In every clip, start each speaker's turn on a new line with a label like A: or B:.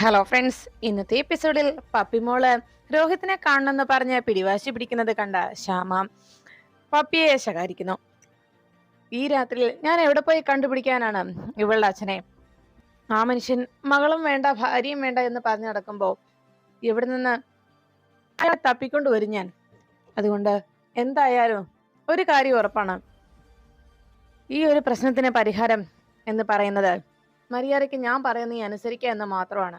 A: Hello friends ഇന്നത്തെ എപ്പിസോഡിൽ പപ്പിമോൾ രോഹിത്തിനെ കാണണമെന്ന് പറഞ്ഞ് പിടിവാശി പിടിക്കുന്നത് കണ്ട ശ്യാമ പപ്പിയെ ശകാരിക്കുന്നു. ഈ രാത്രിയിൽ ഞാൻ എവിടെ പോയി കണ്ടുപിടിക്കാനാണ് ഇവളുടെ അച്ഛനെ? ആ മനുഷ്യൻ മകളും വേണ്ട ഭാര്യയും വേണ്ട എന്ന് പറഞ്ഞു നടക്കുമ്പോൾ ഇവിടെ നിന്ന് അയാളെ തപ്പിക്കൊണ്ട് വരും ഞാൻ? അതുകൊണ്ട് എന്തായാലും ഒരു കാര്യം ഉറപ്പാണ്. ഈ ഒരു പ്രശ്നത്തിന് പരിഹാരം എന്ന് പറയുന്നത് മര്യാദയ്ക്ക് ഞാൻ പറയുന്ന നീ അനുസരിക്കുക എന്ന് മാത്രമാണ്.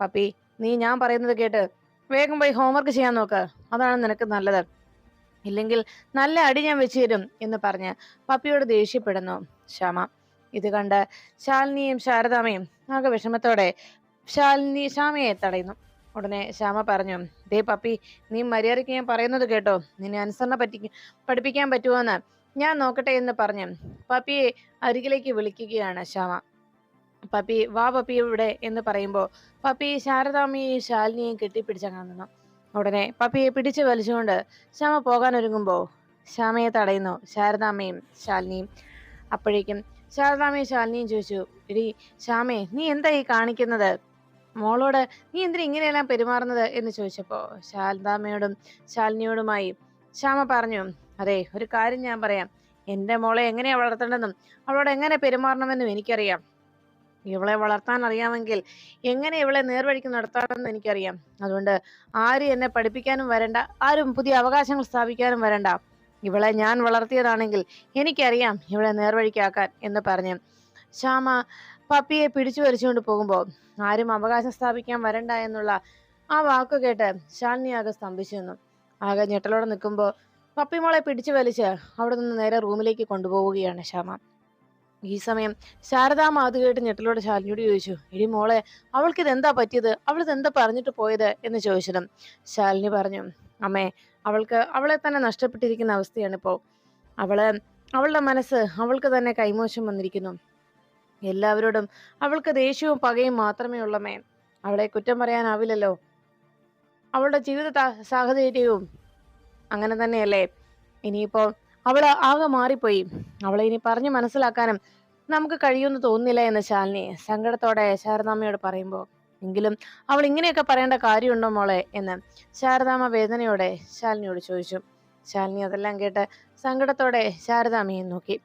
A: പപ്പി നീ ഞാൻ പറയുന്നത് കേട്ട് വേഗം പോയി ഹോംവർക്ക് ചെയ്യാൻ നോക്ക്. അതാണ് നിനക്ക് നല്ലത്. ഇല്ലെങ്കിൽ നല്ല അടി ഞാൻ വെച്ചു തരും എന്ന് പറഞ്ഞ് പപ്പിയോട് ദേഷ്യപ്പെടുന്നു ശ്യാമ. ഇത് കണ്ട് ശാലിനിയും ശാരദാമയും ആകെ വിഷമത്തോടെ ശാലിനി ശ്യാമയെ തടയുന്നു. ഉടനെ ശ്യാമ പറഞ്ഞു ദേ പപ്പി നീ മര്യാദയ്ക്ക് ഞാൻ പറയുന്നത് കേട്ടോ. നിന്നെ അനുസരണ പറ്റി പഠിപ്പിക്കാൻ പറ്റുമോ എന്ന് ഞാൻ നോക്കട്ടെ എന്ന് പറഞ്ഞു പപ്പിയെ അരികിലേക്ക് വിളിക്കുകയാണ് ശ്യാമ. പപ്പി വാ പപ്പി ഇവിടെ എന്ന് പറയുമ്പോൾ പപ്പി ശാരദാമ്മയെയും ശാലിനിയെയും കെട്ടിപ്പിടിച്ചങ്ങാൻ നിന്നു. ഉടനെ പപ്പിയെ പിടിച്ചു വലിച്ചുകൊണ്ട് ശ്യാമ പോകാനൊരുങ്ങുമ്പോൾ ശ്യാമയെ തടയുന്നു ശാരദാമ്മയും ശാലിനിയും. അപ്പോഴേക്കും ശാരദാമ്മയും ശാലിനിയും ചോദിച്ചു എടി ശ്യാമേ നീ എന്താ ഈ കാണിക്കുന്നത്? മോളോട് നീ എന്തിനാ ഇങ്ങനെയെല്ലാം പെരുമാറുന്നത്? എന്ന് ചോദിച്ചപ്പോൾ ശാരദാമ്മയോടും ശാലിനിയോടുമായി ശ്യാമ പറഞ്ഞു അതെ ഒരു കാര്യം ഞാൻ പറയാം. എന്റെ മോളെ എങ്ങനെയാണ് വളർത്തേണ്ടതെന്നും അവളോട് എങ്ങനെ പെരുമാറണമെന്നും എനിക്കറിയാം. ഇവളെ വളർത്താൻ അറിയാമെങ്കിൽ എങ്ങനെ ഇവളെ നേർവഴിക്ക് നടത്താമെന്ന് എനിക്കറിയാം. അതുകൊണ്ട് ആരും എന്നെ പഠിപ്പിക്കാനും വരണ്ട ആരും പുതിയ അവകാശങ്ങൾ സ്ഥാപിക്കാനും വരണ്ട. ഇവളെ ഞാൻ വളർത്തിയതാണെങ്കിൽ എനിക്കറിയാം ഇവളെ നേർവഴിക്കാക്കാൻ എന്ന് പറഞ്ഞു. ശ്യാമ പപ്പിയെ പിടിച്ചു വലിച്ചുകൊണ്ട് പോകുമ്പോൾ ആരും അവകാശം സ്ഥാപിക്കാൻ വരണ്ട എന്നുള്ള ആ വാക്ക് കേട്ട് ശാലിനി ആകെ സ്തംഭിച്ചു നിന്നു. ആകെ ഞെട്ടലോടെ നിൽക്കുമ്പോൾ പപ്പിമോളെ പിടിച്ചു വലിച്ച് അവിടെ നിന്ന് നേരെ റൂമിലേക്ക് കൊണ്ടുപോവുകയാണ് ശ്യാമ. ഈ സമയം ശാരദാ കേട്ട് ഞെട്ടലോട് ശാലിനിയോട് ചോദിച്ചു എടി മോളെ അവൾക്ക് ഇതെന്താ പറ്റിയത്? അവൾ ഇതെന്താ പറഞ്ഞിട്ട് പോയത്? എന്ന് ചോദിച്ചതും ശാലിനി പറഞ്ഞു അമ്മേ അവൾക്ക് അവളെ തന്നെ നഷ്ടപ്പെട്ടിരിക്കുന്ന അവസ്ഥയാണ് ഇപ്പോൾ അവൾ അവളുടെ മനസ്സ് അവൾക്ക് തന്നെ കൈമോശം വന്നിരിക്കുന്നു. എല്ലാവരോടും അവൾക്ക് ദേഷ്യവും പകയും മാത്രമേ ഉള്ളമേ അവളെ കുറ്റം പറയാനാവില്ലല്ലോ. അവളുടെ ജീവിത സാഹചര്യവും അങ്ങനെ തന്നെയല്ലേ? ഇനിയിപ്പോ അവൾ ആകെ മാറിപ്പോയി. അവളെ ഇനി പറഞ്ഞു മനസ്സിലാക്കാനും നമുക്ക് കഴിയുമെന്ന് തോന്നുന്നില്ല എന്ന് ശാലിനി സങ്കടത്തോടെ ശാരദാമ്മയോട് പറയുമ്പോൾ എങ്കിലും അവൾ ഇങ്ങനെയൊക്കെ പറയേണ്ട കാര്യമുണ്ടോ മോളെ? എന്ന് ശാരദാമ്മ വേദനയോടെ ശാലിനിയോട് ചോദിച്ചു. ശാലിനി അതെല്ലാം കേട്ട് സങ്കടത്തോടെ ശാരദാമ്മയെ നോക്കി.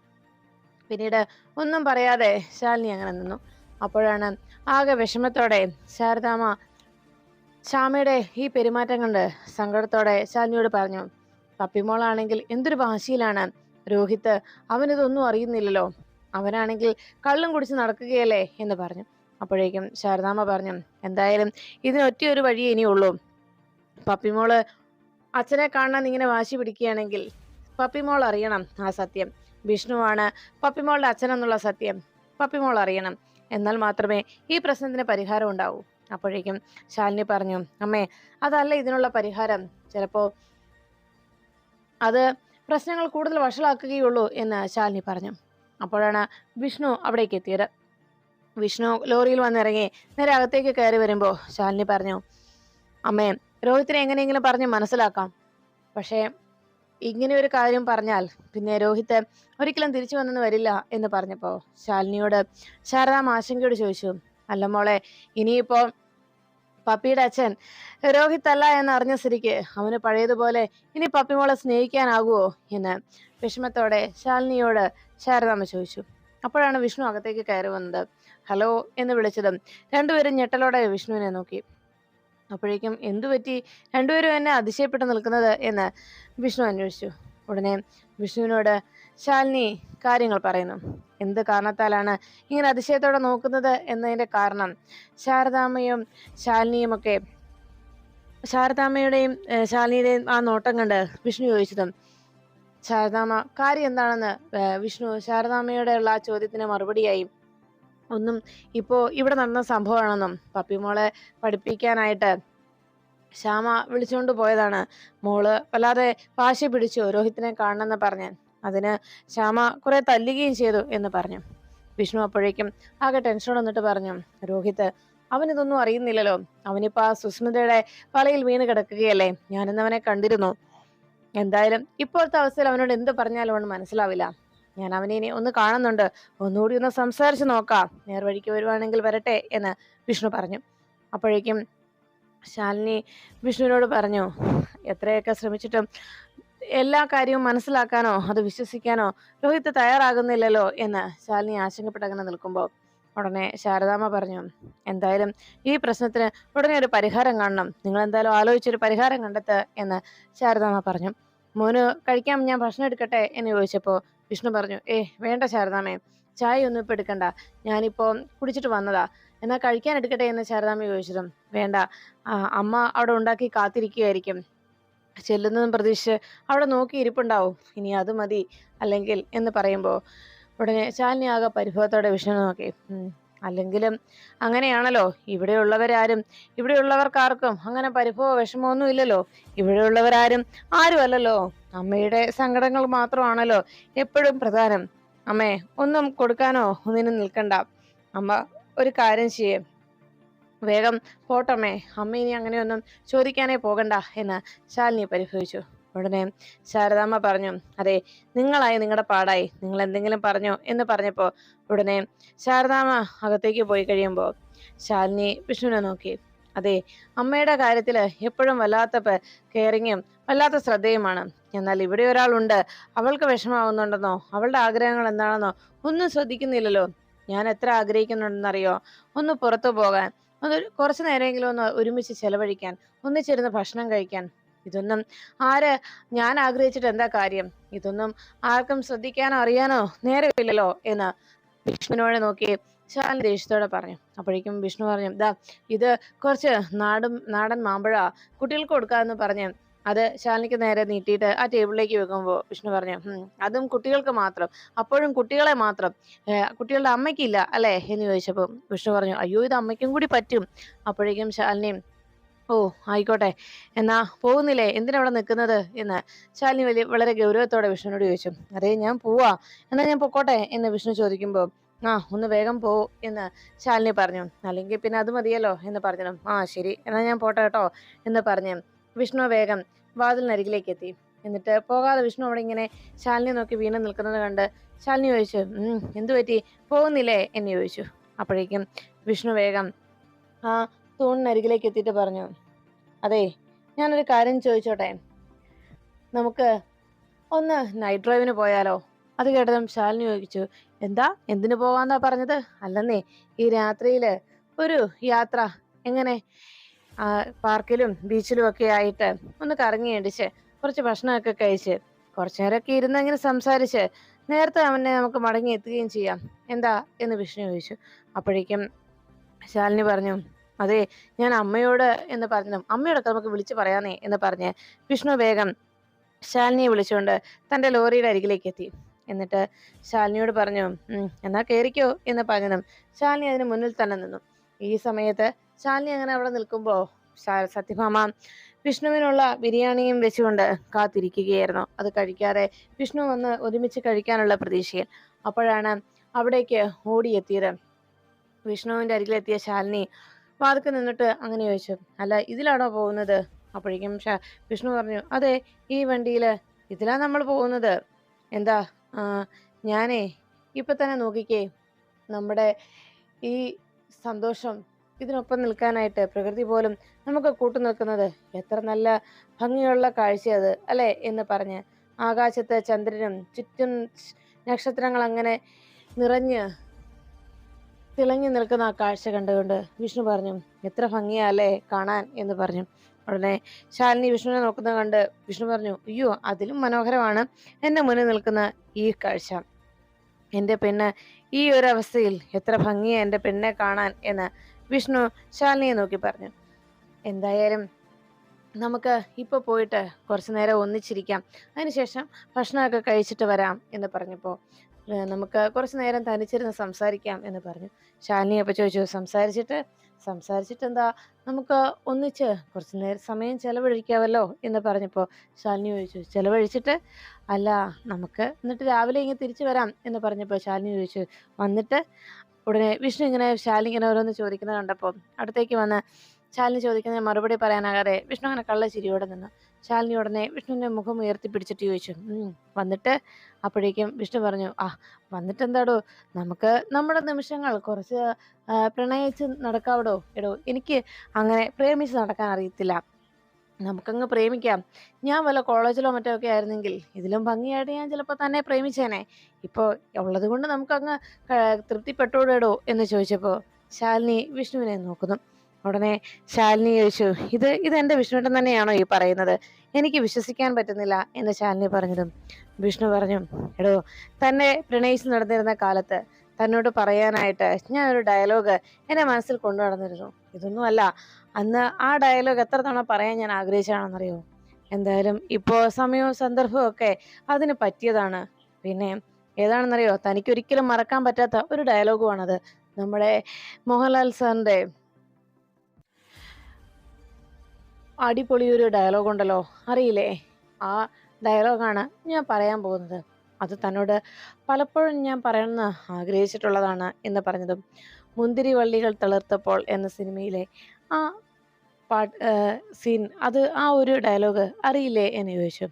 A: പിന്നീട് ഒന്നും പറയാതെ ശാലിനി അങ്ങനെ നിന്നു. അപ്പോഴാണ് ആകെ വിഷമത്തോടെ ശാരദാമ്മ ശ്യാമയുടെ ഈ പെരുമാറ്റം കണ്ട് സങ്കടത്തോടെ ശാലിനിയോട് പറഞ്ഞു പപ്പിമോളാണെങ്കിൽ എന്തൊരു വാശിയിലാണ് രോഹിത്ത് അവനിതൊന്നും അറിയുന്നില്ലല്ലോ. അവനാണെങ്കിൽ കള്ളും കുടിച്ച് നടക്കുകയല്ലേ എന്ന് പറഞ്ഞു. അപ്പോഴേക്കും ശാരദാമ്മ പറഞ്ഞു എന്തായാലും ഇതിനൊറ്റ ഒരു വഴിയേ ഇനിയുള്ളൂ. പപ്പിമോൾ അച്ഛനെ കാണാൻ ഇങ്ങനെ വാശി പിടിക്കുകയാണെങ്കിൽ പപ്പിമോൾ അറിയണം ആ സത്യം. വിഷ്ണുവാണ് പപ്പിമോളുടെ അച്ഛൻ എന്നുള്ള സത്യം. പപ്പിമോൾ അറിയണം. എന്നാൽ മാത്രമേ ഈ പ്രശ്നത്തിന് പരിഹാരം ഉണ്ടാവൂ. അപ്പോഴേക്കും ശാലിനി പറഞ്ഞു അമ്മേ അതല്ല ഇതിനുള്ള പരിഹാരം. ചിലപ്പോ അത് പ്രശ്നങ്ങൾ കൂടുതൽ വഷളാക്കുകയുള്ളൂ എന്ന് ശാലിനി പറഞ്ഞു. അപ്പോഴാണ് വിഷ്ണു അവിടേക്ക് എത്തിയത്. വിഷ്ണു ലോറിയിൽ വന്നിറങ്ങി നേരെ അകത്തേക്ക് കയറി വരുമ്പോൾ ശാലിനി പറഞ്ഞു അമ്മേ രോഹിത്തിനെ എങ്ങനെയെങ്കിലും പറഞ്ഞ് മനസ്സിലാക്കാം. പക്ഷേ ഇങ്ങനെ ഒരു കാര്യം പറഞ്ഞാൽ പിന്നെ രോഹിത്ത് ഒരിക്കലും തിരിച്ചു വന്നെന്ന് വരില്ല എന്ന് പറഞ്ഞപ്പോൾ ശാലിനിയോട് ശാരദാം ആശങ്കയോട് ചോദിച്ചു അല്ല മോളെ ഇനിയിപ്പോ പപ്പിയുടെ അച്ഛൻ. രോഹിത് അല്ല എന്ന് അറിഞ്ഞ സ്ഥിതിക്ക് അവന് പഴയതുപോലെ ഇനി പപ്പിമോളെ സ്നേഹിക്കാനാകുമോ എന്ന് വിഷമത്തോടെ ശാലിനിയോട് ശാരദാമ്മ ചോദിച്ചു. അപ്പോഴാണ് വിഷ്ണു അകത്തേക്ക് കയറി വന്നത്. ഹലോ എന്ന് വിളിച്ചതും രണ്ടുപേരും ഞെട്ടലോടെ വിഷ്ണുവിനെ നോക്കി. അപ്പോഴേക്കും എന്തു പറ്റി? രണ്ടുപേരും എന്നെ അതിശയപ്പെട്ട് നിൽക്കുന്നത്? എന്ന് വിഷ്ണു അന്വേഷിച്ചു. ഉടനെ വിഷ്ണുവിനോട് ശാലിനി കാര്യങ്ങൾ പറയുന്നു. എന്ത് കാരണത്താലാണ് ഇങ്ങനെ അതിശയത്തോടെ നോക്കുന്നത് എന്നതിന്റെ കാരണം? ശാരദാമ്മയും ശാലിനിയും ഒക്കെ ശാരദാമ്മയുടെയും ശാലിനിയുടെയും ആ നോട്ടം കണ്ട് വിഷ്ണു ചോദിച്ചതും ശാരദാമ്മ കാര്യം എന്താണെന്ന് വിഷ്ണു ശാരദാമ്മയുടെ ഉള്ള ആ ചോദ്യത്തിന് മറുപടിയായി. ഒന്നും ഇപ്പോൾ ഇവിടെ നടന്ന സംഭവമാണെന്നും പപ്പിമോളെ പഠിപ്പിക്കാനായിട്ട് ശ്യാമ വിളിച്ചുകൊണ്ട് പോയതാണ്. മോൾ വല്ലാതെ വാശി പിടിച്ചു രോഹിത്തിനെ കാണണമെന്ന് പറഞ്ഞ്. അതിന് ശ്യാമ കുറെ തല്ലുകയും ചെയ്തു എന്ന് പറഞ്ഞു. വിഷ്ണു അപ്പോഴേക്കും ആകെ ടെൻഷൻ വന്നിട്ട് പറഞ്ഞു രോഹിത് അവനിതൊന്നും അറിയുന്നില്ലല്ലോ. അവനിപ്പോ ആ സുസ്മിതയുടെ വലയിൽ വീണ് കിടക്കുകയല്ലേ? ഞാനിന്ന് അവനെ കണ്ടിരുന്നു. എന്തായാലും ഇപ്പോഴത്തെ അവസ്ഥയിൽ അവനോട് എന്ത് പറഞ്ഞാലും അവന് മനസ്സിലാവില്ല. ഞാൻ അവനെ ഇനി ഒന്ന് കാണുന്നുണ്ട്. ഒന്നുകൂടി ഒന്ന് സംസാരിച്ച് നോക്കാം. നേർവഴിക്ക് വരുവാണെങ്കിൽ വരട്ടെ എന്ന് വിഷ്ണു പറഞ്ഞു. അപ്പോഴേക്കും ശാലിനി വിഷ്ണുവിനോട് പറഞ്ഞു എത്രയൊക്കെ ശ്രമിച്ചിട്ടും എല്ലാ കാര്യവും മനസ്സിലാക്കാനോ അത് വിശ്വസിക്കാനോ രോഹിത് തയ്യാറാകുന്നില്ലല്ലോ എന്ന് ശാലിനി ആശങ്കപ്പെട്ടങ്ങനെ നിൽക്കുമ്പോൾ ഉടനെ ശാരദാമ്മ പറഞ്ഞു എന്തായാലും ഈ പ്രശ്നത്തിന് ഉടനെ ഒരു പരിഹാരം കാണണം. നിങ്ങൾ എന്തായാലും ആലോചിച്ചൊരു പരിഹാരം കണ്ടെത്ത് എന്ന് ശാരദാമ്മ പറഞ്ഞു. മോന് കഴിക്കാൻ ഞാൻ ഭക്ഷണം എടുക്കട്ടെ എന്ന് ചോദിച്ചപ്പോൾ വിഷ്ണു പറഞ്ഞു ഏ വേണ്ട ശാരദാമ്മേ ചായ ഒന്നും ഇപ്പം എടുക്കണ്ട. ഞാനിപ്പോൾ കുടിച്ചിട്ട് വന്നതാ. എന്നാൽ കഴിക്കാൻ എടുക്കട്ടെ എന്ന് ശാരദാമ്മ ചോദിച്ചതും വേണ്ട. അമ്മ അവിടെ ഉണ്ടാക്കി കാത്തിരിക്കുകയായിരിക്കും ചെല്ലുന്നതും പ്രതീക്ഷിച്ച് അവിടെ നോക്കി ഇരിപ്പുണ്ടാവും. ഇനി അത് മതി അല്ലെങ്കിൽ എന്ന് പറയുമ്പോൾ ഉടനെ ശാലിനി ആകെ പരിഭവത്തോടെ വിഷ്ണു നോക്കി. "ഉം, അല്ലെങ്കിലും അങ്ങനെയാണല്ലോ. ഇവിടെയുള്ളവരാരും ഇവിടെയുള്ളവർക്കാർക്കും അങ്ങനെ പരിഭവ വിഷമമൊന്നും ഇല്ലല്ലോ. ഇവിടെയുള്ളവരാരും ആരുമല്ലല്ലോ. അമ്മയുടെ സങ്കടങ്ങൾ മാത്രമാണല്ലോ എപ്പോഴും പ്രധാനം. അമ്മേ ഒന്നും കൊടുക്കാനോ ഒന്നിനും നിൽക്കണ്ട. അമ്മ ഒരു കാര്യം ചെയ്യേ. വേഗം പോട്ടമ്മേ അമ്മ. ഇനി അങ്ങനെയൊന്നും ചോദിക്കാനേ പോകണ്ട എന്ന് ശാലിനി പരിഭവിച്ചു. ഉടനെ ശാരദാമ്മ പറഞ്ഞു അതെ നിങ്ങളായി നിങ്ങളുടെ പാടായി. നിങ്ങൾ എന്തെങ്കിലും പറഞ്ഞു? എന്ന് പറഞ്ഞപ്പോൾ ഉടനെ ശാരദാമ്മ അകത്തേക്ക് പോയി കഴിയുമ്പോൾ ശാലിനി വിഷ്ണുവിനെ നോക്കി. അതെ അമ്മയുടെ കാര്യത്തിൽ എപ്പോഴും വല്ലാത്ത കെയറിങ്ങും വല്ലാത്ത ശ്രദ്ധയുമാണ്. എന്നാൽ ഇവിടെ ഒരാളുണ്ട്. അവൾക്ക് വിഷമാവുന്നുണ്ടെന്നോ അവളുടെ ആഗ്രഹങ്ങൾ എന്താണെന്നോ ഒന്നും ശ്രദ്ധിക്കുന്നില്ലല്ലോ. ഞാൻ എത്ര ആഗ്രഹിക്കുന്നുണ്ടെന്നറിയോ? ഒന്ന് പുറത്തു പോകാൻ. ഒന്ന് കുറച്ച് നേരമെങ്കിലും ഒന്ന് ഒരുമിച്ച് ചെലവഴിക്കാൻ ഒന്നിച്ചിരുന്ന് ഭക്ഷണം കഴിക്കാൻ. ഇതൊന്നും ആര് ഞാൻ ആഗ്രഹിച്ചിട്ട് എന്താ കാര്യം? ഇതൊന്നും ആർക്കും ശ്രദ്ധിക്കാനോ അറിയാനോ നേരമില്ലല്ലോ എന്ന് വിഷ്ണുവിനോട് നോക്കി ശാലി ദേഷ്യത്തോടെ പറഞ്ഞു. അപ്പോഴേക്കും വിഷ്ണു പറഞ്ഞു ദാ ഇത് കുറച്ച് നാടും നാടൻ മാമ്പഴ. കുട്ടികൾക്ക് കൊടുക്കാമെന്ന് പറഞ്ഞ് അത് ശാലിനിക്ക് നേരെ നീട്ടിയിട്ട് ആ ടേബിളിലേക്ക് വെക്കുമ്പോൾ വിഷ്ണു പറഞ്ഞു അതും കുട്ടികൾക്ക് മാത്രം. അപ്പോഴും കുട്ടികളെ മാത്രം. കുട്ടികളുടെ അമ്മയ്ക്കില്ല അല്ലേ? എന്ന് ചോദിച്ചപ്പോൾ വിഷ്ണു പറഞ്ഞു അയ്യോ ഇത് അമ്മയ്ക്കും കൂടി പറ്റും. അപ്പോഴേക്കും ശാലിനിയും ഓ ആയിക്കോട്ടെ. എന്നാ പോകുന്നില്ലേ? എന്തിനവിടെ നിൽക്കുന്നത്? എന്ന് ശാലിനി വലിയ വളരെ ഗൗരവത്തോടെ വിഷ്ണുവിനോട് ചോദിച്ചു അതെ ഞാൻ പോവാ. എന്നാ ഞാൻ പൊക്കോട്ടെ? എന്ന് വിഷ്ണു ചോദിക്കുമ്പോൾ ആ ഒന്ന് വേഗം പോ. എന്ന് ശാലിനി പറഞ്ഞു അല്ലെങ്കിൽ പിന്നെ അത് മതിയല്ലോ. എന്ന് പറഞ്ഞു ആ ശരി. എന്നാ ഞാൻ പോട്ടെ കേട്ടോ. എന്ന് പറഞ്ഞു വിഷ്ണു വേഗം വാതിലിനരികിലേക്ക് എത്തി എന്നിട്ട് പോകാതെ വിഷ്ണു അവിടെ ഇങ്ങനെ ശാലിനി നോക്കി വീണ് നിൽക്കുന്നത് കണ്ട് ശാലിനി ചോദിച്ചു എന്തു പറ്റി? പോകുന്നില്ലേ? എന്ന് ചോദിച്ചു. അപ്പോഴേക്കും വിഷ്ണു വേഗം ആ തൂണിനരികിലേക്ക് എത്തിയിട്ട് പറഞ്ഞു അതെ ഞാനൊരു കാര്യം ചോദിച്ചോട്ടെ? നമുക്ക് ഒന്ന് നൈറ്റ് ഡ്രൈവിന് പോയാലോ? അത് കേട്ടതും ശാലിനി ചോദിച്ചു എന്താ? എന്തിനു പോകാന്നാ പറഞ്ഞത്? അല്ലെന്നേ ഈ രാത്രിയിൽ ഒരു യാത്ര എങ്ങനെ? പാർക്കിലും ബീച്ചിലും ഒക്കെ ആയിട്ട് ഒന്ന് കറങ്ങി അടിച്ച് കുറച്ച് ഭക്ഷണമൊക്കെ കഴിച്ച് കുറച്ചു നേരമൊക്കെ ഇരുന്ന് അങ്ങനെ സംസാരിച്ച് നേരത്തെ അവനെ നമുക്ക് മടങ്ങി എത്തുകയും ചെയ്യാം. എന്താ എന്ന് വിഷ്ണു ചോദിച്ചു. അപ്പോഴേക്കും ശാലിനി പറഞ്ഞു അതെ ഞാൻ അമ്മയോട് എന്ന് പറഞ്ഞു അമ്മയോടൊക്കെ നമുക്ക് വിളിച്ചു പറയാനേ എന്ന് പറഞ്ഞ് വിഷ്ണു വേഗം ശാലിനിയെ വിളിച്ചുകൊണ്ട് തന്റെ ലോറിയുടെ അരികിലേക്ക് എത്തി. എന്നിട്ട് ശാലിനിയോട് പറഞ്ഞു "ഉം, എന്നാ കേറിക്കോ എന്ന് പറഞ്ഞതും ശാലിനി അതിന് മുന്നിൽ തന്നെ നിന്നു. ഈ സമയത്ത് ശാലിനി അങ്ങനെ അവിടെ നിൽക്കുമ്പോ ശാ- സത്യഭാമ വിഷ്ണുവിനുള്ള ബിരിയാണിയും വെച്ചുകൊണ്ട് കാത്തിരിക്കുകയായിരുന്നു. അത് കഴിക്കാതെ വിഷ്ണു വന്ന് ഒരുമിച്ച് കഴിക്കാനുള്ള പ്രതീക്ഷയിൽ അപ്പോഴാണ് അവിടേക്ക് ഓടിയെത്തിയത്. വിഷ്ണുവിന്റെ അരികിലെത്തിയ ശാലിനി വാതിക്ക് നിന്നിട്ട് അങ്ങനെ ചോദിച്ചു അല്ല ഇതിലാണോ പോകുന്നത്? അപ്പോഴേക്കും വിഷ്ണു പറഞ്ഞു അതെ ഈ വണ്ടിയിൽ ഇതിലാ നമ്മൾ പോകുന്നത്. എന്താ ഞാനേ ഇപ്പം തന്നെ നോക്കിക്കേ നമ്മുടെ ഈ സന്തോഷം ഇതിനൊപ്പം നിൽക്കാനായിട്ട് പ്രകൃതി പോലും നമുക്ക് കൂട്ടു നിൽക്കുന്നത് എത്ര നല്ല ഭംഗിയുള്ള കാഴ്ചയത് അല്ലെ? എന്ന് പറഞ്ഞ് ആകാശത്ത് ചന്ദ്രനും ചുറ്റും നക്ഷത്രങ്ങൾ അങ്ങനെ നിറഞ്ഞ് തിളങ്ങി നിൽക്കുന്ന ആ കാഴ്ച കണ്ടുകൊണ്ട് വിഷ്ണു പറഞ്ഞു എത്ര ഭംഗിയാ അല്ലേ കാണാൻ എന്ന് പറഞ്ഞു. ഉടനെ ശാലിനി വിഷ്ണുവിനെ നോക്കുന്നത് കണ്ട് വിഷ്ണു പറഞ്ഞു അയ്യോ അതിലും മനോഹരമാണ് എന്റെ മുന്നിൽ നിൽക്കുന്ന ഈ കാഴ്ച. എന്റെ പെണ്ണ് ഈ ഒരു അവസ്ഥയിൽ എത്ര ഭംഗിയാ എന്റെ പെണ്ണെ കാണാൻ എന്ന് വിഷ്ണു ശാലിനിയെ നോക്കി പറഞ്ഞു. എന്തായാലും നമുക്ക് ഇപ്പോൾ പോയിട്ട് കുറച്ചു നേരം ഒന്നിച്ചിരിക്കാം. അതിനുശേഷം ഭക്ഷണമൊക്കെ കഴിച്ചിട്ട് വരാം എന്ന് പറഞ്ഞപ്പോൾ നമുക്ക് കുറച്ച് നേരം തനിച്ചിരുന്ന് സംസാരിക്കാം എന്ന് പറഞ്ഞു. ശാലിനി അപ്പോൾ ചോദിച്ചു സംസാരിച്ചിട്ട്? സംസാരിച്ചിട്ട് എന്താ നമുക്ക് ഒന്നിച്ച് കുറച്ച് നേരം സമയം ചെലവഴിക്കാമല്ലോ എന്ന് പറഞ്ഞപ്പോൾ ശാലിനി ചോദിച്ചു ചിലവഴിച്ചിട്ട്? അല്ല നമുക്ക് എന്നിട്ട് രാവിലെ ഇങ്ങനെ തിരിച്ചു വരാം. എന്ന് പറഞ്ഞപ്പോൾ ശാലിനി ചോദിച്ചു വന്നിട്ട് ഉടനെ വിഷ്ണു ഇങ്ങനെ ശാലിനി ഇങ്ങനെ ഓരോന്ന് ചോദിക്കുന്നത് കണ്ടപ്പോൾ അടുത്തേക്ക് വന്ന് ശാലിനി ചോദിക്കുന്ന മറുപടി പറയാനാകാതെ വിഷ്ണു അങ്ങനെ കള്ള ചിരിയോടെ നിന്നു. ശാലിനി ഉടനെ വിഷ്ണുവിന്റെ മുഖം ഉയർത്തി പിടിച്ചിട്ട് ചോദിച്ചു വന്നിട്ട്? അപ്പോഴേക്കും വിഷ്ണു പറഞ്ഞു ആ വന്നിട്ട് എന്താടോ നമുക്ക് നമ്മുടെ നിമിഷങ്ങൾ കുറച്ച് പ്രണയിച്ച് നടക്കാവടോ? എടോ എനിക്ക് അങ്ങനെ പ്രേമിച്ച് നടക്കാൻ അറിയത്തില്ല. നമുക്കങ്ങ് പ്രേമിക്കാം. ഞാൻ വല്ല കോളേജിലോ മറ്റോ ഒക്കെ ആയിരുന്നെങ്കിൽ ഇതിലും ഭംഗിയായിട്ട് ഞാൻ ചിലപ്പോൾ തന്നെ പ്രേമിച്ചേനെ. ഇപ്പോൾ ഉള്ളത് കൊണ്ട് നമുക്കങ്ങ് തൃപ്തിപ്പെട്ടോടോ എന്ന് ചോദിച്ചപ്പോൾ ശാലിനി വിഷ്ണുവിനെ നോക്കുന്നു. ഉടനെ ശാലിനി ചോദിച്ചു ഇത് ഇത് എന്റെ വിഷ്ണുവിന്റെ തന്നെയാണോ ഈ പറയുന്നത്? എനിക്ക് വിശ്വസിക്കാൻ പറ്റുന്നില്ല എന്ന് ശാലിനി പറഞ്ഞതും വിഷ്ണു പറഞ്ഞു എടോ തന്നെ പ്രണയിച്ച് നടന്നിരുന്ന കാലത്ത് തന്നോട് പറയാനായിട്ട് ഞാനൊരു ഡയലോഗ് എന്റെ മനസ്സിൽ കൊണ്ടു നടന്നിരുന്നു ഇതൊന്നുമല്ല അന്ന് ആ ഡയലോഗ് എത്ര തവണ പറയാൻ ഞാൻ ആഗ്രഹിച്ചാണെന്നറിയോ എന്തായാലും ഇപ്പോൾ സമയവും സന്ദർഭവും ഒക്കെ അതിന് പറ്റിയതാണ്. പിന്നെ ഏതാണെന്നറിയോ? തനിക്ക് ഒരിക്കലും മറക്കാൻ പറ്റാത്ത ഒരു ഡയലോഗുമാണത് നമ്മുടെ മോഹൻലാൽ സാറിന്റെ അടിപൊളിയൊരു ഡയലോഗ് ഉണ്ടല്ലോ. അറിയില്ലേ? ആ ഡയലോഗാണ് ഞാൻ പറയാൻ പോകുന്നത്. അത് തന്നോട് പലപ്പോഴും ഞാൻ പറയണമെന്ന് ആഗ്രഹിച്ചിട്ടുള്ളതാണ് എന്ന് പറഞ്ഞതും മുന്തിരി വള്ളികൾ തളിർത്തപ്പോൾ എന്ന സിനിമയിലെ ആ പാട്ട് സീൻ അത് ആ ഒരു ഡയലോഗ് അറിയില്ലേ എന്ന് ചോദിച്ചു.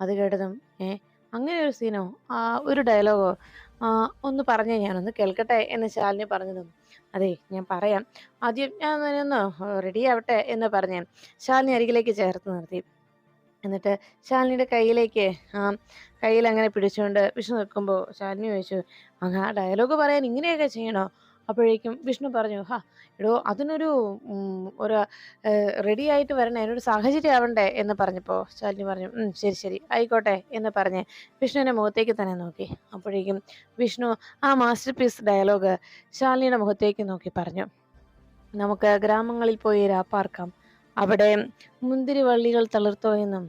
A: അത് കേട്ടതും ഏ അങ്ങനെ ഒരു സീനോ ആ ഒരു ഡയലോഗോ ഒന്ന് പറഞ്ഞേ ഞാനൊന്ന് കേൾക്കട്ടെ എന്ന് ശാലിനി പറഞ്ഞതും. അതെ ഞാൻ പറയാം. ആദ്യം ഞാൻ ഒന്ന് റെഡി ആവട്ടെ എന്ന് പറഞ്ഞ് ശാലിനി അരികിലേക്ക് ചേർത്ത് നിർത്തി. എന്നിട്ട് ശാലിനിയുടെ കയ്യിലേക്ക് കയ്യിൽ അങ്ങനെ പിടിച്ചുകൊണ്ട് വിഷു നിൽക്കുമ്പോൾ ശാലിനി ചോദിച്ചു ആ ഡയലോഗ് പറയാൻ ഇങ്ങനെയൊക്കെ ചെയ്യണോ? അപ്പോഴേക്കും വിഷ്ണു പറഞ്ഞു ഹാ എടോ അതിനൊരു ഒരു റെഡി ആയിട്ട് വരണേ അതിനൊരു സാഹചര്യം ആവണ്ടേ? എന്ന് പറഞ്ഞപ്പോൾ ശാലിനി പറഞ്ഞു ശരി ശരി ആയിക്കോട്ടെ എന്ന് പറഞ്ഞ് വിഷ്ണുവിന്റെ മുഖത്തേക്ക് തന്നെ നോക്കി. അപ്പോഴേക്കും വിഷ്ണു ആ മാസ്റ്റർ പീസ് ഡയലോഗ് ശാലിനിയുടെ മുഖത്തേക്ക് നോക്കി പറഞ്ഞു നമുക്ക് ഗ്രാമങ്ങളിൽ പോയി രാപ്പാർക്കാം അവിടെ മുന്തിരി വള്ളികൾ തളിർത്തോ എന്നും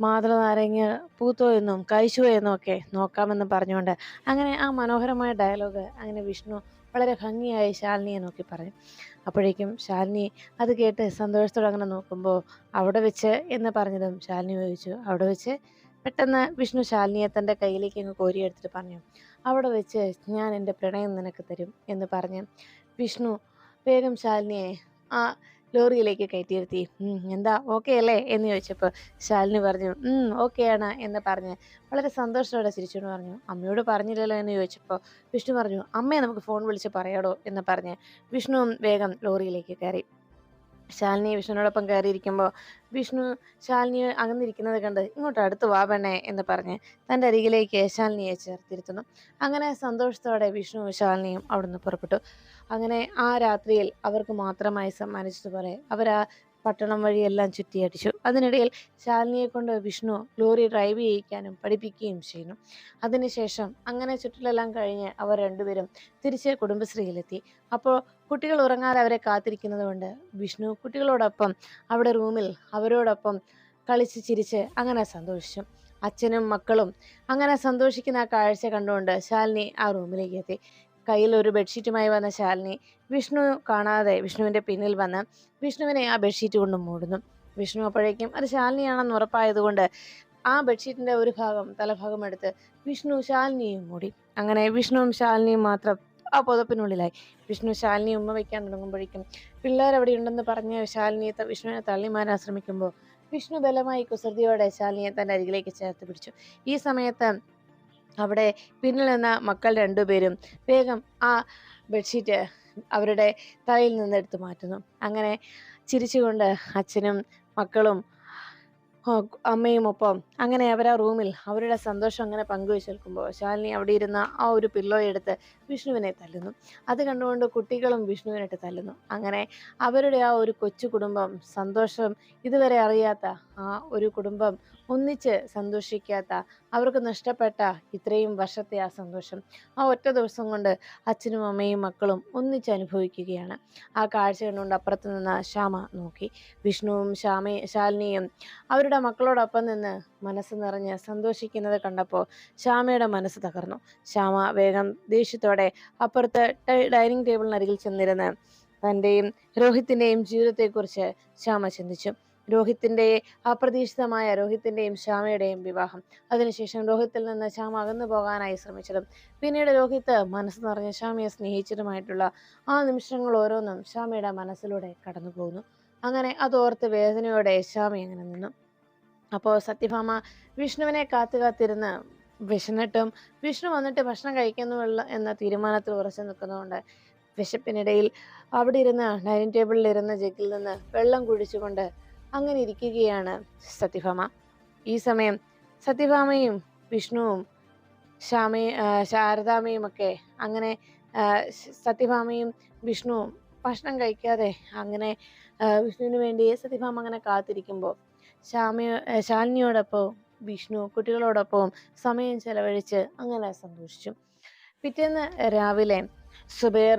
A: മാതൃ നാരങ്ങ പൂത്തോ എന്നും കഴിച്ചോ എന്നും ഒക്കെ നോക്കാമെന്ന് പറഞ്ഞുകൊണ്ട് അങ്ങനെ ആ മനോഹരമായ ഡയലോഗ് അങ്ങനെ വിഷ്ണു വളരെ ഭംഗിയായി ശാലിനിയെ നോക്കി പറഞ്ഞു. അപ്പോഴേക്കും ശാലിനി അത് കേട്ട് സന്തോഷത്തോടെ അങ്ങനെ നോക്കുമ്പോൾ അവിടെ വെച്ച് എന്ന് പറഞ്ഞതും ശാലിനി ചോദിച്ചു അവിടെ വെച്ച്? പെട്ടെന്ന് വിഷ്ണു ശാലിനിയെ തന്റെ കയ്യിലേക്ക് അങ്ങ് കോരിയെടുത്തിട്ട് പറഞ്ഞു അവിടെ വെച്ച് ഞാൻ എന്റെ പ്രണയം നിനക്ക് തരും എന്ന് പറഞ്ഞ്. വിഷ്ണു വേഗം ശാലിനിയെ ആ ലോറിയിലേക്ക് കയറ്റിയിരുത്തി. "ഉം, എന്താ? ഓക്കെ അല്ലേ? എന്ന് ചോദിച്ചപ്പോൾ ശാലിനി പറഞ്ഞു ഓക്കെയാണ് എന്ന് പറഞ്ഞ് വളരെ സന്തോഷത്തോടെ ചിരിച്ചുകൊണ്ട് പറഞ്ഞു അമ്മയോട് പറഞ്ഞില്ലല്ലോ എന്ന് ചോദിച്ചപ്പോൾ വിഷ്ണു പറഞ്ഞു അമ്മയെ നമുക്ക് ഫോൺ വിളിച്ച് പറയാടോ എന്ന് പറഞ്ഞ് വിഷ്ണുവും വേഗം ലോറിയിലേക്ക് കയറി. ശാലിനി വിഷ്ണുവിനോടൊപ്പം കയറിയിരിക്കുമ്പോൾ വിഷ്ണു ശാലിനി അകന്നിരിക്കുന്നത് കണ്ട് ഇങ്ങോട്ട് അടുത്ത് വാ പെണ്ണേ എന്ന് പറഞ്ഞ് തന്റെ അരികിലേക്ക് ശാലിനിയെ ചേർത്തിരുത്തുന്നു. അങ്ങനെ സന്തോഷത്തോടെ വിഷ്ണു ശാലിനിയും അവിടുന്ന് പുറപ്പെട്ടു. അങ്ങനെ ആ രാത്രിയിൽ അവർക്ക് മാത്രമായി സമ്മാനിച്ചതുപോലെ അവർ ആ പട്ടണം വഴിയെല്ലാം ചുറ്റിയടിച്ചു. അതിനിടയിൽ ശാലിനിയെ കൊണ്ട് വിഷ്ണു ലോറി ഡ്രൈവ് ചെയ്യിക്കാനും പഠിപ്പിക്കുകയും ചെയ്യുന്നു. അതിനുശേഷം അങ്ങനെ ചുറ്റിലെല്ലാം കഴിഞ്ഞ് അവർ രണ്ടുപേരും തിരിച്ച് കുടുംബശ്രീയിലെത്തി. അപ്പോൾ കുട്ടികൾ ഉറങ്ങാതെ അവരെ കാത്തിരിക്കുന്നത് കൊണ്ട് വിഷ്ണു കുട്ടികളോടൊപ്പം അവിടെ റൂമിൽ അവരോടൊപ്പം കളിച്ച് ചിരിച്ച് അങ്ങനെ സന്തോഷിച്ചു. അച്ഛനും മക്കളും അങ്ങനെ സന്തോഷിക്കുന്ന ആ കാഴ്ച കണ്ടുകൊണ്ട് ശാലിനി ആ റൂമിലേക്ക് എത്തി. കയ്യിൽ ഒരു ബെഡ്ഷീറ്റുമായി വന്ന ശാലിനി വിഷ്ണു കാണാതെ വിഷ്ണുവിന്റെ പിന്നിൽ വന്ന് വിഷ്ണുവിനെ ആ ബെഡ്ഷീറ്റ് കൊണ്ട് മൂടുന്നു. വിഷ്ണു അപ്പോഴേക്കും അത് ശാലിനിയാണെന്ന് ഉറപ്പായതുകൊണ്ട് ആ ബെഡ്ഷീറ്റിന്റെ ഒരു ഭാഗം തലഭാഗം എടുത്ത് വിഷ്ണു ശാലിനിയും മൂടി. അങ്ങനെ വിഷ്ണുവും ശാലിനിയും മാത്രം ആ പുതപ്പിനുള്ളിലായി. വിഷ്ണു ശാലിനി ഉമ്മ വയ്ക്കാൻ തുടങ്ങുമ്പോഴേക്കും പിള്ളേർ അവിടെ ഉണ്ടെന്ന് പറഞ്ഞ് ശാലിനിയെ വിഷ്ണുവിനെ തള്ളി മാറാൻ ശ്രമിക്കുമ്പോൾ വിഷ്ണു ബലമായി കുസൃതിയോടെ ശാലിനിയെ തന്റെ അരികിലേക്ക് ചേർത്ത് പിടിച്ചു. ഈ സമയത്ത് അവിടെ പിന്നിൽ നിന്ന മക്കൾ രണ്ടുപേരും വേഗം ആ ബെഡ്ഷീറ്റ് അവരുടെ തലയിൽ നിന്ന് എടുത്ത് മാറ്റുന്നു. അങ്ങനെ ചിരിച്ചുകൊണ്ട് അച്ഛനും മക്കളും അമ്മയും ഒപ്പം അങ്ങനെ അവർ ആ റൂമിൽ അവരുടെ സന്തോഷം അങ്ങനെ പങ്കുവെച്ചേൽക്കുമ്പോൾ ശാലിനി അവിടെ ഇരുന്ന ആ ഒരു പില്ലോ എടുത്ത് വിഷ്ണുവിനെ തല്ലുന്നു. അത് കണ്ടുകൊണ്ട് കുട്ടികളും വിഷ്ണുവിനായിട്ട് തല്ലുന്നു. അങ്ങനെ അവരുടെ ആ ഒരു കൊച്ചു കുടുംബം സന്തോഷം ഇതുവരെ അറിയാത്ത ആ ഒരു കുടുംബം ഒന്നിച്ച് സന്തോഷിക്കാത്ത അവർക്ക് നഷ്ടപ്പെട്ട ഇത്രയും വർഷത്തെ ആ സന്തോഷം ആ ഒറ്റ ദിവസം കൊണ്ട് അച്ഛനും അമ്മയും മക്കളും ഒന്നിച്ച് അനുഭവിക്കുകയാണ്. ആ കാഴ്ച കണ്ടുകൊണ്ട് അപ്പുറത്ത് നിന്ന് ശ്യാമ നോക്കി. വിഷ്ണുവും ശ്യാമയും ശാലിനിയും അവരുടെ മക്കളോടൊപ്പം നിന്ന് മനസ്സ് നിറഞ്ഞ് സന്തോഷിക്കുന്നത് കണ്ടപ്പോൾ ശ്യാമയുടെ മനസ്സ് തകർന്നു. ശ്യാമ വേഗം ദേഷ്യത്തോടെ അപ്പുറത്ത് ഡൈനിങ് ടേബിളിനരികിൽ ചെന്നിരുന്ന് തന്റെയും രോഹിത്തിന്റെയും ജീവിതത്തെക്കുറിച്ച് ശ്യാമ ചിന്തിച്ചു. രോഹിത്തിന്റെ അപ്രതീക്ഷിതമായ രോഹിത്തിന്റെയും ശ്യാമയുടെയും വിവാഹം. അതിനുശേഷം രോഹിത്തിൽ നിന്ന് ശ്യാമ അകന്നു പോകാനായി ശ്രമിച്ചതും പിന്നീട് രോഹിത്ത് മനസ്സ് നിറഞ്ഞ ശ്യാമയെ സ്നേഹിച്ചതുമായിട്ടുള്ള ആ നിമിഷങ്ങൾ ഓരോന്നും ശ്യാമയുടെ മനസ്സിലൂടെ കടന്നു പോകുന്നു അങ്ങനെ അതോർത്ത് വേദനയോടെ ശ്യാമ അങ്ങനെ നിന്നു. അപ്പോൾ സത്യഭാമ വിഷ്ണുവിനെ കാത്തു കാത്തിരുന്ന് വിശന്നിട്ടും വിഷ്ണു വന്നിട്ട് ഭക്ഷണം കഴിക്കുന്നു എന്ന തീരുമാനത്തിൽ ഉറച്ചു നിൽക്കുന്നതുകൊണ്ട് വിശപ്പിനിടയിൽ അവിടെ ഇരുന്ന് ഡൈനിങ് ടേബിളിൽ ഇരുന്ന ജഗ്ഗിൽ നിന്ന് വെള്ളം കുഴിച്ചുകൊണ്ട് അങ്ങനെ ഇരിക്കുകയാണ് സത്യഭാമ. ഈ സമയം സത്യഭാമയും വിഷ്ണുവും ശ്യാമയും ശാരദാമയും ഒക്കെ അങ്ങനെ സത്യഭാമയും വിഷ്ണുവും ഭക്ഷണം കഴിക്കാതെ അങ്ങനെ വിഷ്ണുവിന് വേണ്ടി സത്യഭാമ അങ്ങനെ കാത്തിരിക്കുമ്പോൾ ശ്യാമയോ ശാലിനിയോടൊപ്പവും ശാലിനിയോടൊപ്പം വിഷ്ണു കുട്ടികളോടൊപ്പം സമയം ചെലവഴിച്ച് അങ്ങനെ സന്തോഷിച്ചു. പിറ്റേന്ന് രാവിലെ സുബേർ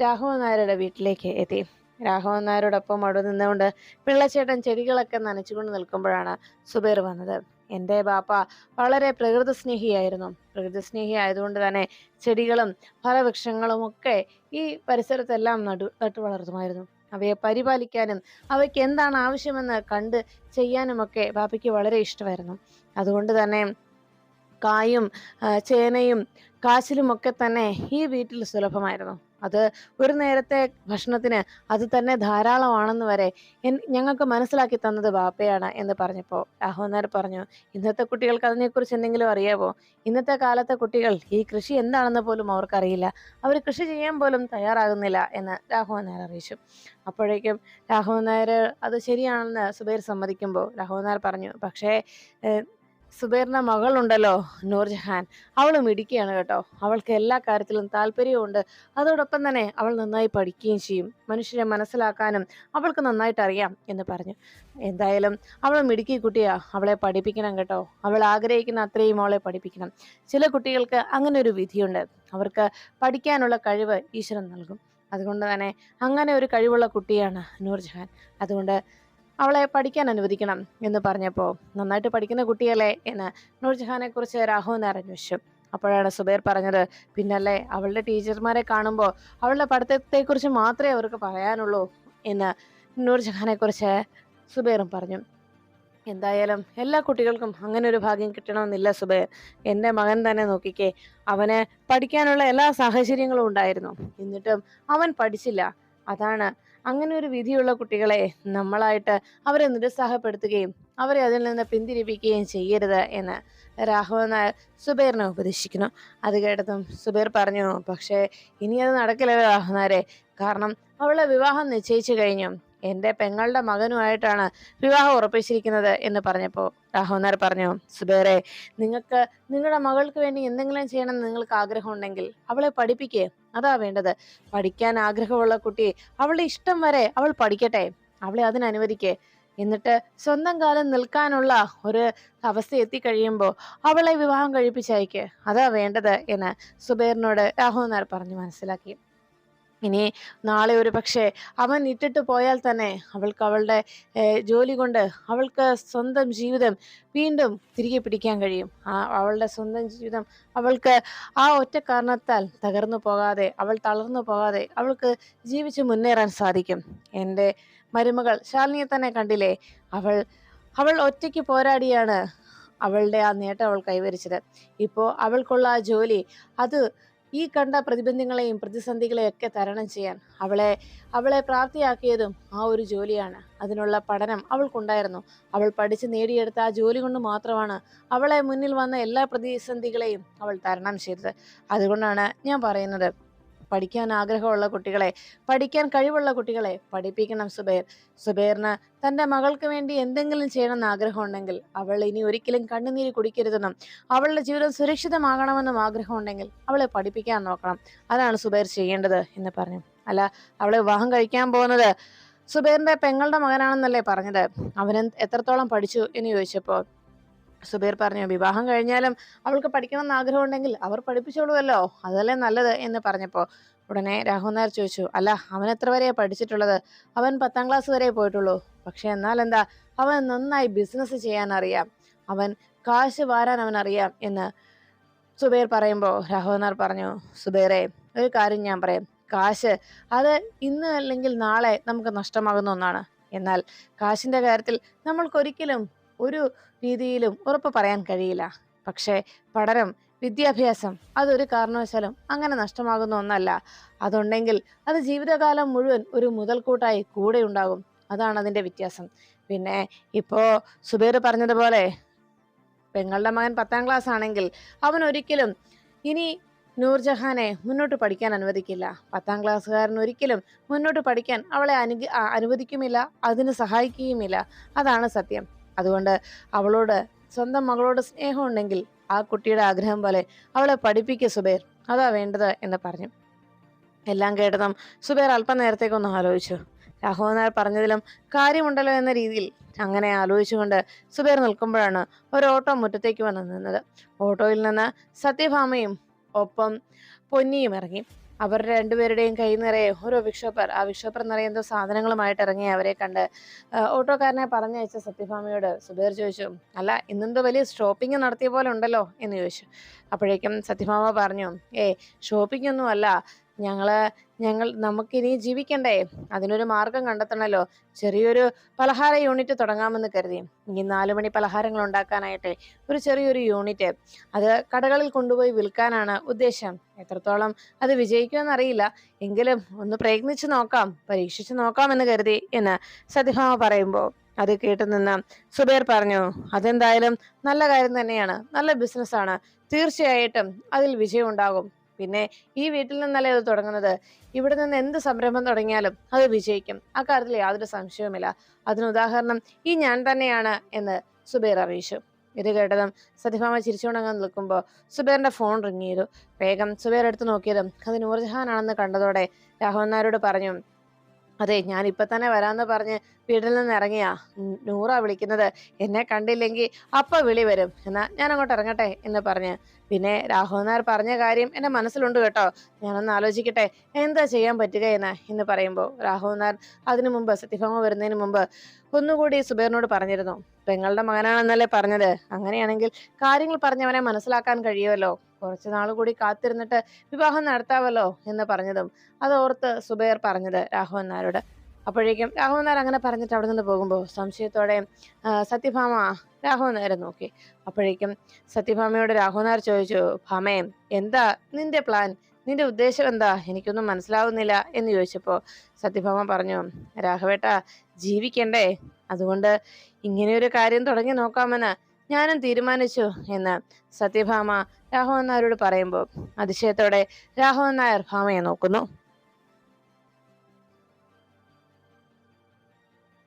A: രാഘവൻ നായരുടെ വീട്ടിലേക്ക് എത്തി. രാഘവൻ നായരോടൊപ്പം അവിടെ നിന്നുകൊണ്ട് പിള്ളച്ചേട്ടൻ ചെടികളൊക്കെ നനച്ചുകൊണ്ട് നിൽക്കുമ്പോഴാണ് സുബേർ വന്നത്. എന്റെ ബാപ്പ വളരെ പ്രകൃതി സ്നേഹിയായിരുന്നു പ്രകൃതി സ്നേഹി ആയതുകൊണ്ട് തന്നെ ചെടികളും ഫലവൃക്ഷങ്ങളും ഒക്കെ ഈ പരിസരത്തെല്ലാം നടു നട്ടു വളർത്തുമായിരുന്നു അവയെ പരിപാലിക്കാനും അവയ്ക്ക് എന്താണ് ആവശ്യമെന്ന് കണ്ട് ചെയ്യാനുമൊക്കെ ബാപ്പയ്ക്ക് വളരെ ഇഷ്ടമായിരുന്നു. അതുകൊണ്ട് തന്നെ കായും ചേനയും കാച്ചിലും ഒക്കെ തന്നെ ഈ വീട്ടിൽ സുലഭമായിരുന്നു. അത് ഒരു നേരത്തെ ഭക്ഷണത്തിന് അത് തന്നെ ധാരാളമാണെന്ന് വരെ ഞങ്ങൾക്ക് മനസ്സിലാക്കി തന്നത് ബാപ്പയാണ് എന്ന് പറഞ്ഞപ്പോൾ അഹോനർ പറഞ്ഞു ഇന്നത്തെ കുട്ടികൾക്ക് അതിനെക്കുറിച്ച് എന്തെങ്കിലും അറിയാവോ? ഇന്നത്തെ കാലത്തെ കുട്ടികൾ ഈ കൃഷി എന്താണെന്ന് പോലും അവർക്കറിയില്ല. അവർ കൃഷി ചെയ്യാൻ പോലും തയ്യാറാകുന്നില്ല എന്ന് രാഘവൻ അറിയിച്ചു. അപ്പോഴേക്കും രാഘവൻ അത് ശരിയാണെന്ന് സുബൈർ സമ്മതിക്കുമ്പോൾ രാഘവൻ പറഞ്ഞു പക്ഷേ സുബൈറിന്റെ മകളുണ്ടല്ലോ നൂർജഹാൻ. അവൾ മിടിക്കുകയാണ് കേട്ടോ. അവൾക്ക് എല്ലാ കാര്യത്തിലും താല്പര്യമുണ്ട് അതോടൊപ്പം തന്നെ അവൾ നന്നായി പഠിക്കുകയും ചെയ്യും. മനുഷ്യരെ മനസ്സിലാക്കാനും അവൾക്ക് നന്നായിട്ട് അറിയാം എന്ന് പറഞ്ഞു. എന്തായാലും അവൾ മിടുക്കി കുട്ടിയാ. അവളെ പഠിപ്പിക്കണം കേട്ടോ. അവൾ ആഗ്രഹിക്കുന്ന അത്രയും അവളെ പഠിപ്പിക്കണം. ചില കുട്ടികൾക്ക് അങ്ങനെ ഒരു വിധിയുണ്ട്. അവർക്ക് പഠിക്കാനുള്ള കഴിവ് ഈശ്വരൻ നൽകും. അതുകൊണ്ട് തന്നെ അങ്ങനെ ഒരു കഴിവുള്ള കുട്ടിയാണ് നൂർജഹാൻ. അതുകൊണ്ട് അവളെ പഠിക്കാൻ അനുവദിക്കണം എന്ന് പറഞ്ഞപ്പോൾ നന്നായിട്ട് പഠിക്കുന്ന കുട്ടിയല്ലേ? എന്ന് നൂർജഹാനെ കുറിച്ച് രാഘവൻ അറിഞ്ഞു അപ്പോഴാണ് സുബൈർ പറഞ്ഞത് പിന്നല്ലേ അവളുടെ ടീച്ചർമാരെ കാണുമ്പോൾ അവളുടെ പഠിത്തത്തെക്കുറിച്ച് മാത്രമേ അവർക്ക് പറയാനുള്ളൂ. എന്ന് നൂർജഹാനെ കുറിച്ച് സുബൈറും പറഞ്ഞു. എന്തായാലും എല്ലാ കുട്ടികൾക്കും അങ്ങനെ ഒരു ഭാഗ്യം കിട്ടണമെന്നില്ല സുബൈർ. എന്റെ മകൻ തന്നെ നോക്കിക്കേ അവന് പഠിക്കാനുള്ള എല്ലാ സാഹചര്യങ്ങളും ഉണ്ടായിരുന്നു. എന്നിട്ടും അവൻ പഠിച്ചില്ല. അതാണ് അങ്ങനെ ഒരു വിധിയുള്ള കുട്ടികളെ നമ്മളായിട്ട് അവരെ നിരുത്സാഹപ്പെടുത്തുകയും അവരെ അതിൽ നിന്ന് പിന്തിരിപ്പിക്കുകയും ചെയ്യരുത് എന്ന് രാഘവൻ നായർ സുബൈറിനെ ഉപദേശിക്കുന്നു. അത് കേട്ടതും സുബൈർ പറഞ്ഞു പക്ഷേ ഇനി അത് നടക്കില്ല രാഹുനാരെ കാരണം അവളെ വിവാഹം നിശ്ചയിച്ചു കഴിഞ്ഞു. എന്റെ പെങ്ങളുടെ മകനുമായിട്ടാണ് വിവാഹം ഉറപ്പിച്ചിരിക്കുന്നത് എന്ന് പറഞ്ഞപ്പോൾ രാഹുനാർ പറഞ്ഞു സുബേറെ നിങ്ങൾക്ക് നിങ്ങളുടെ മകൾക്ക് വേണ്ടി എന്തെങ്കിലും ചെയ്യണമെന്ന് നിങ്ങൾക്ക് ആഗ്രഹം ഉണ്ടെങ്കിൽ അവളെ പഠിപ്പിക്കേ. അതാ വേണ്ടത്. പഠിക്കാൻ ആഗ്രഹമുള്ള കുട്ടി അവളുടെ ഇഷ്ടം വരെ അവൾ പഠിക്കട്ടെ. അവളെ അതിനനുവദിക്കേ എന്നിട്ട് സ്വന്തം കാലം നിൽക്കാനുള്ള ഒരു അവസ്ഥ എത്തിക്കഴിയുമ്പോൾ അവളെ വിവാഹം കഴിപ്പിച്ചയക്ക്. അതാ വേണ്ടത് എന്ന് സുബേറിനോട് നായർ പറഞ്ഞു മനസ്സിലാക്കി. ഇനി നാളെ ഒരു പക്ഷേ അവൻ ഇട്ടിട്ട് പോയാൽ തന്നെ അവൾക്ക് അവളുടെ ജോലി കൊണ്ട് അവൾക്ക് സ്വന്തം ജീവിതം വീണ്ടും തിരികെ പിടിക്കാൻ കഴിയും. ആ അവളുടെ സ്വന്തം ജീവിതം അവൾക്ക് ആ ഒറ്റ കാരണത്താൽ തകർന്നു പോകാതെ അവൾ തളർന്നു പോകാതെ അവൾക്ക് ജീവിച്ച് മുന്നേറാൻ സാധിക്കും. എന്റെ മരുമകൾ ശാലിനിയെ തന്നെ കണ്ടില്ലേ? അവൾ അവൾ ഒറ്റയ്ക്ക് പോരാടിയാണ് അവളുടെ ആ നേട്ടം അവൾ കൈവരിച്ചത്. ഇപ്പോൾ അവൾക്കുള്ള ആ ജോലി അത് ഈ കണ്ട പ്രതിബന്ധങ്ങളെയും പ്രതിസന്ധികളെയൊക്കെ തരണം ചെയ്യാൻ അവളെ അവളെ പ്രാപ്തിയാക്കിയതും ആ ഒരു ജോലിയാണ്. അതിനുള്ള പഠനം അവൾക്കുണ്ടായിരുന്നു. അവൾ പഠിച്ച് നേടിയെടുത്ത ആ ജോലി കൊണ്ട് മാത്രമാണ് അവളെ മുന്നിൽ വന്ന എല്ലാ പ്രതിസന്ധികളെയും അവൾ തരണം ചെയ്തത്. അതുകൊണ്ടാണ് ഞാൻ പറയുന്നത്. പഠിക്കാൻ ആഗ്രഹമുള്ള കുട്ടികളെ പഠിക്കാൻ കഴിവുള്ള കുട്ടികളെ പഠിപ്പിക്കണം സുബൈർ. സുബൈറിന് തന്റെ മകൾക്ക് വേണ്ടി എന്തെങ്കിലും ചെയ്യണമെന്ന് ആഗ്രഹമുണ്ടെങ്കിൽ അവൾ ഇനി ഒരിക്കലും കണ്ണുനീര് കുടിക്കരുതെന്നും അവളുടെ ജീവിതം സുരക്ഷിതമാകണമെന്നും ആഗ്രഹമുണ്ടെങ്കിൽ അവളെ പഠിപ്പിക്കാൻ നോക്കണം. അതാണ് സുബൈർ ചെയ്യേണ്ടത് എന്ന് പറഞ്ഞു. അല്ല അവളെ വിവാഹം കഴിക്കാൻ പോകുന്നത് സുബൈറിന്റെ പെങ്ങളുടെ മകനാണെന്നല്ലേ പറഞ്ഞത്? അവൻ എത്രത്തോളം പഠിച്ചു എന്ന് ചോദിച്ചപ്പോൾ സുബൈർ പറഞ്ഞു വിവാഹം കഴിഞ്ഞാലും അവൾക്ക് പഠിക്കണമെന്ന് ആഗ്രഹമുണ്ടെങ്കിൽ അവർ പഠിപ്പിച്ചോളുമല്ലോ. അതല്ലേ നല്ലത്? എന്ന് പറഞ്ഞപ്പോൾ ഉടനെ രാഹുൽ നായർ ചോദിച്ചു അല്ല അവൻ എത്ര വരെ പഠിച്ചിട്ടുള്ളത്? അവൻ പത്താം ക്ലാസ് വരെ പോയിട്ടുള്ളൂ. പക്ഷെ എന്നാൽ എന്താ അവൻ നന്നായി ബിസിനസ് ചെയ്യാൻ അറിയാം അവൻ കാശ് വാരാൻ അവൻ അറിയാം എന്ന് സുബൈർ പറയുമ്പോൾ രാഹുൽ നായർ പറഞ്ഞു സുബൈറെ ഒരു കാര്യം ഞാൻ പറയാം. കാശ് അത് ഇന്ന് അല്ലെങ്കിൽ നാളെ നമുക്ക് നഷ്ടമാകുന്ന ഒന്നാണ്. എന്നാൽ കാശിന്റെ കാര്യത്തിൽ നമ്മൾക്കൊരിക്കലും ഒരു രീതിയിലും ഉറപ്പ് പറയാൻ കഴിയില്ല. പക്ഷേ പഠനം വിദ്യാഭ്യാസം അതൊരു കാരണവശാലും അങ്ങനെ നഷ്ടമാകുന്ന ഒന്നല്ല. അതുണ്ടെങ്കിൽ അത് ജീവിതകാലം മുഴുവൻ ഒരു മുതൽക്കൂട്ടായി കൂടെ ഉണ്ടാകും. അതാണ് അതിന്റെ വ്യത്യാസം. പിന്നെ ഇപ്പോൾ സുബേർ പറഞ്ഞതുപോലെ പെങ്ങളുടെ മകൻ പത്താം ക്ലാസ് ആണെങ്കിൽ അവൻ ഒരിക്കലും ഇനി നൂർജഹാനെ മുന്നോട്ട് പഠിക്കാൻ അനുവദിക്കില്ല. പത്താം ക്ലാസ്സുകാരൻ ഒരിക്കലും മുന്നോട്ട് പഠിക്കാൻ അവളെ അനു അനുവദിക്കുമില്ല അതിന് സഹായിക്കുകയുമില്ല. അതാണ് സത്യം. അതുകൊണ്ട് അവളോട് സ്വന്തം മകളോട് സ്നേഹമുണ്ടെങ്കിൽ ആ കുട്ടിയുടെ ആഗ്രഹം പോലെ അവളെ പഠിപ്പിക്കുക സുബേർ. അതാ വേണ്ടത് എന്ന് പറഞ്ഞു. എല്ലാം കേട്ടതും സുബേർ അല്പം നേരത്തേക്കൊന്ന് ആലോചിച്ചു. രാഘവൻ നായർ പറഞ്ഞതിലും കാര്യമുണ്ടല്ലോ എന്ന രീതിയിൽ അങ്ങനെ ആലോചിച്ചുകൊണ്ട് സുബേർ നിൽക്കുമ്പോഴാണ് ഒരു ഓട്ടോ മുറ്റത്തേക്ക് വന്ന് നിന്നത്. ഓട്ടോയിൽ നിന്ന് സത്യഭാമയും ഒപ്പം പൊന്നിയും ഇറങ്ങി. അവരുടെ രണ്ടുപേരുടെയും കൈ നിറയെ ഓരോ വിക്ഷോപ്പർ ആ വിക്ഷോപ്പർ നിറയെ എന്തോ സാധനങ്ങളുമായിട്ട് ഇറങ്ങി അവരെ കണ്ട്. ഓട്ടോക്കാരനെ പറഞ്ഞയച്ച സത്യഭാമയോട് സുബേർ ചോദിച്ചു അല്ല ഇന്നെന്തോ വലിയ ഷോപ്പിംഗ് നടത്തിയ പോലെ ഉണ്ടല്ലോ? എന്ന് ചോദിച്ചു. അപ്പോഴേക്കും സത്യഭാമ പറഞ്ഞു ഏ ഷോപ്പിംഗ് ഒന്നും അല്ല. ഞങ്ങൾ ഞങ്ങൾ നമുക്കിനി ജീവിക്കണ്ടേ? അതിനൊരു മാർഗം കണ്ടെത്തണല്ലോ. ചെറിയൊരു പലഹാര യൂണിറ്റ് തുടങ്ങാമെന്ന് കരുതി. ഈ നാലു മണി പലഹാരങ്ങൾ ഉണ്ടാക്കാനായിട്ട് ഒരു ചെറിയൊരു യൂണിറ്റ് അത് കടകളിൽ കൊണ്ടുപോയി വിൽക്കാനാണ് ഉദ്ദേശം. എത്രത്തോളം അത് വിജയിക്കുമെന്ന് അറിയില്ല എങ്കിലും ഒന്ന് പ്രയത്നിച്ചു നോക്കാം പരീക്ഷിച്ചു നോക്കാം എന്ന് കരുതി എന്ന് സത്യഭാമ പറയുമ്പോൾ അത് കേട്ടു നിന്ന് സുബേർ പറഞ്ഞു അതെന്തായാലും നല്ല കാര്യം തന്നെയാണ്. നല്ല ബിസിനസ്സാണ് തീർച്ചയായിട്ടും അതിൽ വിജയം ഉണ്ടാകും പിന്നെ ഈ വീട്ടിൽ നിന്നല്ലേ അത് തുടങ്ങുന്നത്? ഇവിടെ നിന്ന് എന്ത് സംരംഭം തുടങ്ങിയാലും അത് വിജയിക്കും. അക്കാര്യത്തിൽ യാതൊരു സംശയവുമില്ല. അതിന് ഉദാഹരണം ഈ ഞാൻ തന്നെയാണ് എന്ന് സുബൈർ അറിയിച്ചു. ഇത് കേട്ടതും സത്യഭാമ ചിരിച്ചുകൊണ്ടങ്ങ് നിൽക്കുമ്പോൾ സുബൈറിന്റെ ഫോൺ റിങ് ചെയ്തു. വേഗം സുബൈർ എടുത്ത് നോക്കിയതും അത് നൂർജഹാനാണെന്ന് കണ്ടതോടെ രാഘവൻ നായരോട് പറഞ്ഞു അതെ ഞാൻ ഇപ്പൊ തന്നെ വരാന്ന് പറഞ്ഞ് വീട്ടിൽ നിന്ന് ഇറങ്ങിയാ നൂറ വിളിക്കുന്നത്. എന്നെ കണ്ടില്ലെങ്കിൽ അപ്പ വിളി വരും. എന്നാ ഞാൻ അങ്ങോട്ട് ഇറങ്ങട്ടെ എന്ന് പറഞ്ഞ്. പിന്നെ രാഘവൻ നായർ പറഞ്ഞ കാര്യം എന്റെ മനസ്സിലുണ്ട് കേട്ടോ. ഞാനൊന്ന് ആലോചിക്കട്ടെ എന്താ ചെയ്യാൻ പറ്റുക എന്ന് എന്ന് പറയുമ്പോൾ രാഘവൻ നായർ അതിനു മുമ്പ് സത്യഭാമ വരുന്നതിന് മുമ്പ് ഒന്നുകൂടി സുബേറിനോട് പറഞ്ഞിരുന്നു. പെങ്ങളുടെ മകനാണെന്നല്ലേ പറഞ്ഞത്. അങ്ങനെയാണെങ്കിൽ കാര്യങ്ങൾ പറഞ്ഞവനെ മനസ്സിലാക്കാൻ കഴിയുമല്ലോ. കുറച്ചു നാൾ കൂടി കാത്തിരുന്നിട്ട് വിവാഹം നടത്താമല്ലോ എന്ന് പറഞ്ഞതും അത് ഓർത്ത് സുബൈർ പറഞ്ഞത് രാഘവൻ നായരോട്. അപ്പോഴേക്കും രാഘവൻ നായർ അങ്ങനെ പറഞ്ഞിട്ട് അവിടെ നിന്ന് പോകുമ്പോൾ സംശയത്തോടെ സത്യഭാമ രാഘവൻ നായരെ നോക്കി. അപ്പോഴേക്കും സത്യഭാമയോട് രാഘവൻ നായർ ചോദിച്ചു ഭാമേ എന്താ നിന്റെ പ്ലാൻ നിന്റെ ഉദ്ദേശം എന്താ? എനിക്കൊന്നും മനസ്സിലാവുന്നില്ല. എന്ന് ചോദിച്ചപ്പോൾ സത്യഭാമ പറഞ്ഞു രാഘവേട്ട ജീവിക്കണ്ടേ. അതുകൊണ്ട് ഇങ്ങനെയൊരു കാര്യം തുടങ്ങി നോക്കാമെന്ന്. ഞാനും തീരുമാനിച്ചു എന്ന് സത്യഭാമ രാഘവൻ നായരോട് പറയുമ്പോൾ അതിശയത്തോടെ രാഘവൻ നായർ ഭാമയെ നോക്കുന്നു.